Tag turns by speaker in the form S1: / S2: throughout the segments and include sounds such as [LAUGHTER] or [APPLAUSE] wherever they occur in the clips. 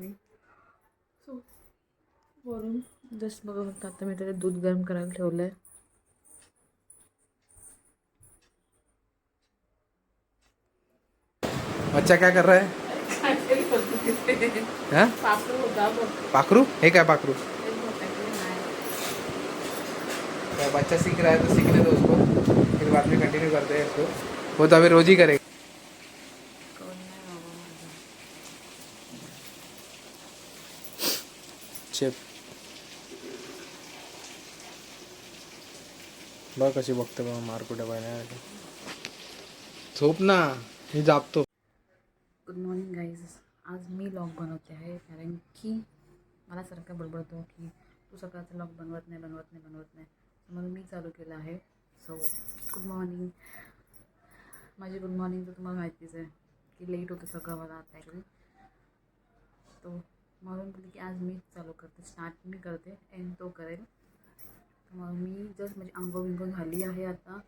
S1: मी। So वरून just बघा फक्त आता मी त्याच्यात दूध गरम करायला ठेवलं आहे
S2: बच्चा क्या कर रहा है? हाँ? पाखरू? हे काय पाखरू? बच्चा सीख रहा है तो सीखने दो उसको। फिर बाद में कंटिन्यू करते हैं इसको। वो तो अभी रोज ही करेगा। चेप बघ कशी बघतो बघ मारकुट्या पाहिजे झोप ना मी जापतो
S1: गुड मॉर्निंग गाईज आज मी लॉग बनवते आहे कारण की मला सारखं बडबडतो की तू सकाळचा लॉग बनवत नाही बनवत नाही बनवत नाही. म्हणून मी चालू केलं आहे. सो गुड मॉर्निंग माझी गुड मॉर्निंग तर तुम्हाला माहितीच आहे की लेट होतं सगळं मला आता ॲक्च्युली तो म्हणून बोलली की आज मीच चालू करते स्टार्ट मी करते एंड तो करेल. मग मी जस्ट म्हणजे आंघोळ बिंघोळ झाली आहे आता.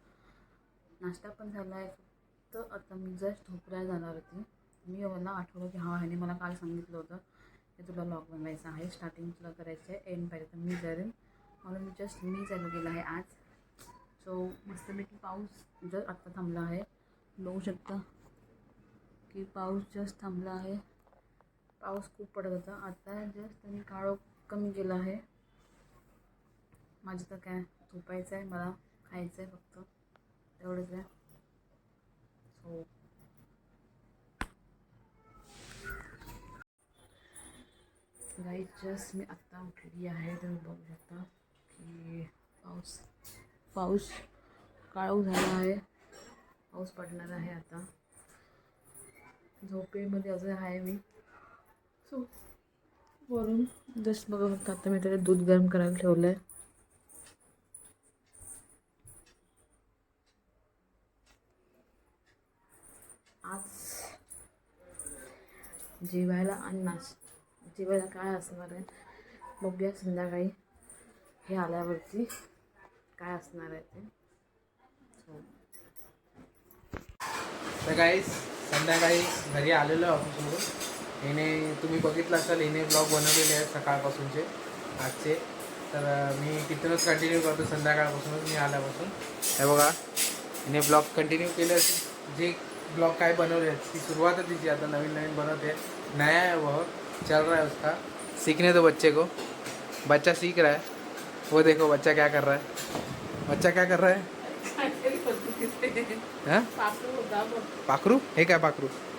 S1: नाश्ता पण झाला आहे फक्त आता मी जस्ट झोपरायला जाणार होती. मी मला आठवलं की हा ह्याने मला काल सांगितलं होतं की तुला लॉग बनवायचं आहे स्टार्टिंग तुला करायचं आहे एंड पाहिजे तर मी करेन. म्हणून जस्ट मी चालू केलं आहे आज. सो मस्तपैकी पाऊस जस्ट आत्ता थांबला आहे बघू शकता की पाऊस जस्ट थांबला आहे. पाऊस खूप पडत होता. आता जस्ट त्यांनी काळो कमी केला आहे. माझं तर काय झोपायचं आहे मला खायचं आहे फक्त. तेवढंच आहे. सो गाई जस्ट मी आत्ता उठली आहे. तुम्ही बघू शकता की पाऊस पाऊस काळू झाला आहे. पाऊस पडणार आहे आता. झोपेमध्ये अजून आहे मी. सो वरून जस्ट बघा फक्त आता मी त्याला दूध गरम करायला ठेवलं आहे आज जेवायला आणि जेवायला काय असणार आहे? बघूया संध्याकाळी हे आल्यावरती काय असणार आहे ते. So,
S2: तर काही संध्याकाळी घरी आलेलो आहे ऑफिसमधून हिने तुम्ही बघितलं असाल हिने ब्लॉग बनवलेले आहेत सकाळपासूनचे आजचे. तर मी तिथूनच कंटिन्यू करतो संध्याकाळपासूनच मी आल्यापासून. हे बघा हिने ब्लॉग कंटिन्यू केले जे ब्लॉग काय बनवले आहेत ती सुरुवात है तिची. आता नवीन नवीन बनवते. नया है वो चल रहा है उसका. सीखने दो बच्चे को. बच्चा सीख रहा है. वो देखो बच्चा क्या कर रहा है. बच्चा क्या कर रहा [LAUGHS] हाँ? पाखरू? हे काय पाखरू क्या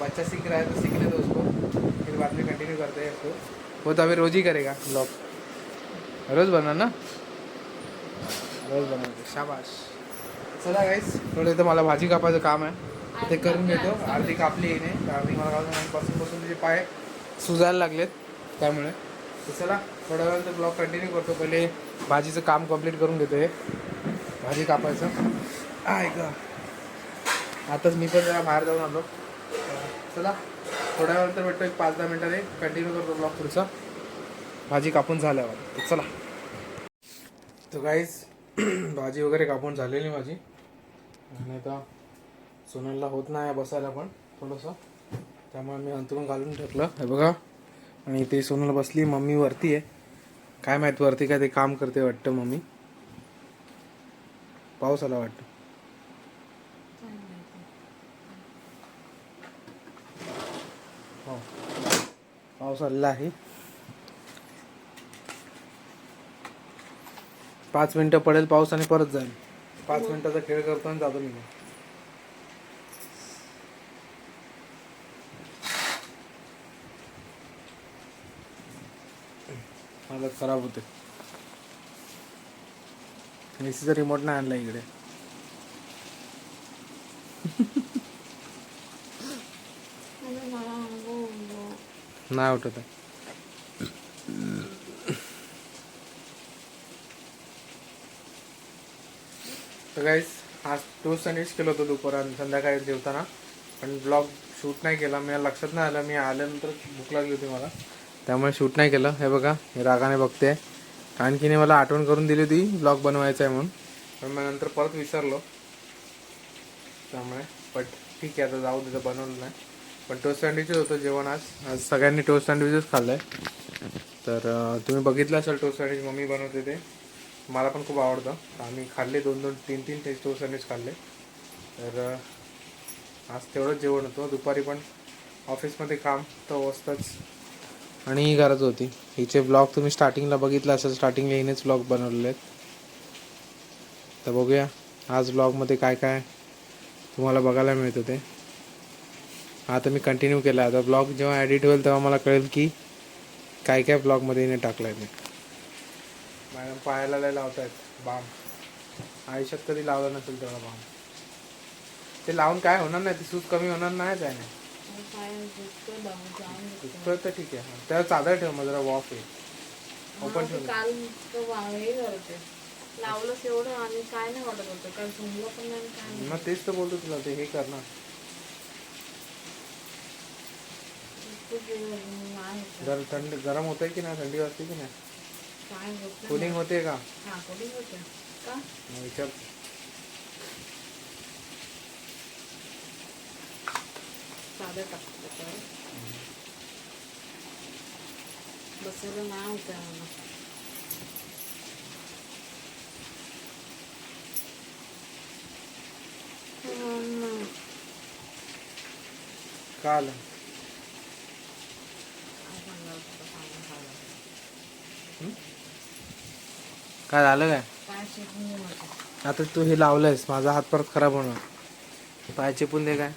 S2: बच्चा सीख रहा है तो सीखने दो उसको। फिर बाद में कंटिन्यू करते हैं इसको वो तो अभी रोज ही करेगा। ब्लॉग रोज बना ना? रोज बनवते शाबाश। चला गाईस थोडं इथं मला भाजी कापायचं काम आहे। ते करून घेतो। अर्धी कापली येणे अर्धी मला पासून पासून तिचे पाय सुजायला लागलेत त्यामुळे. तर चला थोड्या वेळ ब्लॉग कंटिन्यू करतो. पहिले भाजीचं काम कंप्लीट करून घेतो हे. भाजी कापायचं. आहे का आताच मी पण जरा बाहेर जाऊन आलो. चला थोड्या वेळ तर भेटतो एक पाच दहा मिनिटाने. कंटिन्यू करतो ब्लॉग पुढचा. भाजी कापून झाल्यावर. चला. तर काहीच [CLEARS THROAT] भाजी वगैरे कापून झालेली माझी. आणि आता सोनलला होत नाही बसायला पण थोडंसं. त्यामुळे मी अंतरून घालून टाकलं हे बघा. आणि ते सोनल बसली मम्मी वरती आहे. काय माहीत वरती काय ते काम करते वाटतं मम्मी. पाऊस आला वाटतं. हो. पाऊस आलेला आहे. पाच मिनिटं पडेल पाऊस आणि परत जाईल. पाच मिनिटाचा खेळ करतो आणि जातो मी. हालत खराब होते. एसीचा रिमोट नाही आणला इकडे. नाही उठत काहीच आज टोस्ट सँडविच केलं होतं दुपारात संध्याकाळी जेवताना. पण ब्लॉग शूट नाही केला. मला लक्षात नाही आलं. मी आल्यानंतर भूक लागली होती मला. त्यामुळे शूट नाही केलं. हे बघा हे रागाने बघते. कारण की मला आठवण करून दिली होती ब्लॉग बनवायचा आहे म्हणून. पण मग नंतर परत विसरलो. त्यामुळे बट ठीक आहे आता जाऊ तिथं बनवलं नाही. पण टोस्ट सँडविचच होतं जेवण आज. आज सगळ्यांनी टोस्ट सँडविचच खाल्लं आहे तर तुम्ही बघितलं असेल टोस्ट सँडविच मम्मी बनवते ते. मला पण खूप आवडतं. आम्ही खाल्ले दोन दोन तीन तीन ते टोस्ट सँडविच खाल्ले. तर आज तेवढंच जेवण होतं. दुपारी पण ऑफिसमध्ये काम तर असतंच आणि ही गरज होती. हिचे ब्लॉग तुम्ही स्टार्टिंगला बघितलं असेल स्टार्टिंगला हिनेच ब्लॉग बनवलेले आहेत. तर बघूया आज ब्लॉगमध्ये काय काय तुम्हाला बघायला मिळतं ते. आता मी कंटिन्यू केला. आता ब्लॉग जेव्हा एडिट होईल तेव्हा मला कळेल की काय काय ब्लॉगमध्ये हिने टाकलं आहे ते. मॅडम पायाला लय लावत आहेत बाम आयुष्यात कधी लावलं नसेल तेवढा बाम ते लावून काय होणार नाही? ती सूज कमी होणार नाही दुखतोय तर ठीक आहे. त्याला चादर ठेव मग जरा वॉफ आहे ओपन ठेव.
S1: काल हे करते लावलंच एवढं आणि काय नाही वाटत होतं. काल झुंबलं पण नाही आणि काय नाही.
S2: मग तेच तर बोलतो तुला ते हे कर ना
S1: खूप हे नाही होतं.
S2: जर थंड गरम होतंय की नाही थंडी वाजते की नाही
S1: काय होत नाही.
S2: कुलिंग होते का
S1: हा कोणी होतं का
S2: मग विचार
S1: साधं टाकतो त्याच्यावर बसायला नाही होतं मला हम्म.
S2: का आलं
S1: काय सांगावं तुला, सांगू सांगू.
S2: काय झालं काय. आता तू हे लावलंयस माझा हात परत खराब होणार. पाय चिपून दे काय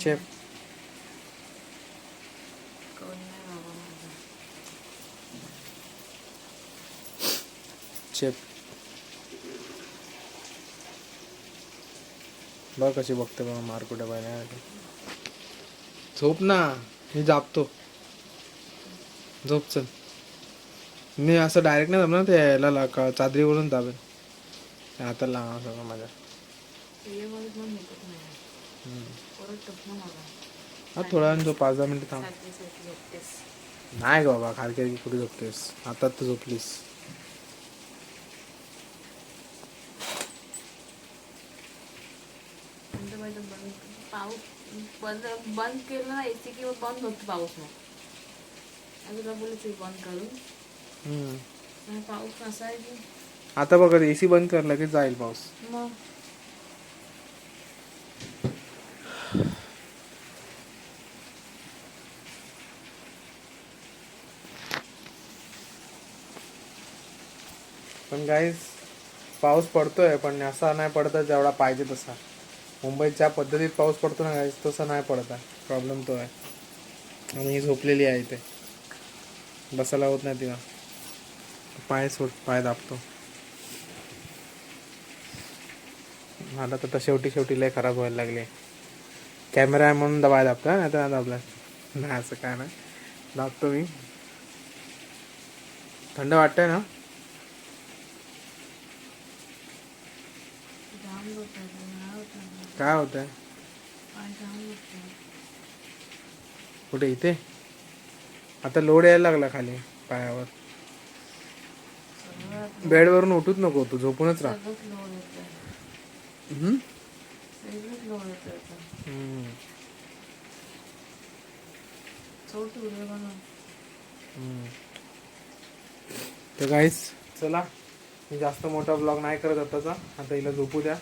S2: चेप
S1: नाही. कोण नाही बाबा माझं.
S2: चेप बघ कशी बघते बघ मार कुठे पाहिजे झोप ना मी जापतो. झोप चल. मी असं डायरेक्ट नाही जमणार ते याला ला- का- चादरीवरून दाबेल ते हाताला लावा सगळं माझ्या. हा थोडा वेळ झोप पाच दहा मिनिटं थांब. नाही ग बाबा खालच्या कुठे झोपतेस? आता तर झोपलीस.
S1: माझं बंद पाऊस बंद बंद केलं ना एसी किंवा बंद होतो पाऊस मग आता तुला बोलायचं बंद करून. आणि पाऊस कसा आहे की
S2: आता बघा ए सी बंद कर लगेच जाईल पाऊस.
S1: मग?
S2: पण गाईज पाऊस पडतोय पण असा नाही पडत जेवढा पाहिजे तसा. मुंबईत ज्या पद्धतीत पाऊस पडतो ना गाईज तसा नाही पडत आहे. प्रॉब्लेम तो आहे. आणि ही झोपलेली आहे इथे. बसायला होत नाही तिला. पाय सोड पाय दाबतो. मला तर शेवटी शेवटी लय खराब व्हायला लागले कॅमेरा आहे म्हणून दबाय दाबतो नाही तर नाही दाबला. नाही असं काय नाही. दाबतो मी. थंड वाटतंय ना
S1: जाम होत नाही होत नाही
S2: काय होत आहे कुठे इथे? आता लोड यायला लागला खाली पायावर. बेडवरून उठूच नको तू झोपूनच राहा. तर गाईस चला. मी जास्त मोठा ब्लॉग नाही करत आताचा. आता हिला झोपू द्या.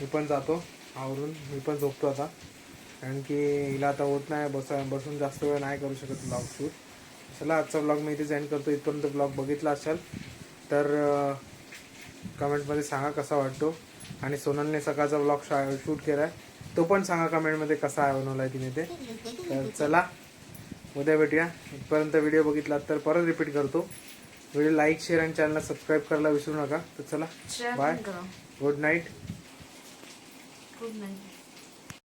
S2: मी पण जातो. आवरून. मी पण झोपतो आता. कारण की हिला आता होत नाही बसा बसून जास्त वेळ नाही करू शकत ब्लॉग शूट चला आजचा ब्लॉग मी इथे एंड करतो. इथपर्यंत ब्लॉग बघितला असाल तर कमेंटमध्ये सांगा कसा वाटतो. आणि सोनलने सकाळचा ब्लॉग शूट केला आहे तो पण सांगा कमेंटमध्ये कसा आहे बनवला आहे तिने ते. तर चला उद्या भेटूया. इथपर्यंत व्हिडिओ बघितला तर परत रिपीट करतो. व्हिडिओ लाईक शेअर आणि चॅनलला सबस्क्राईब करायला विसरू नका. तर चला
S1: करा.
S2: Good night
S1: good night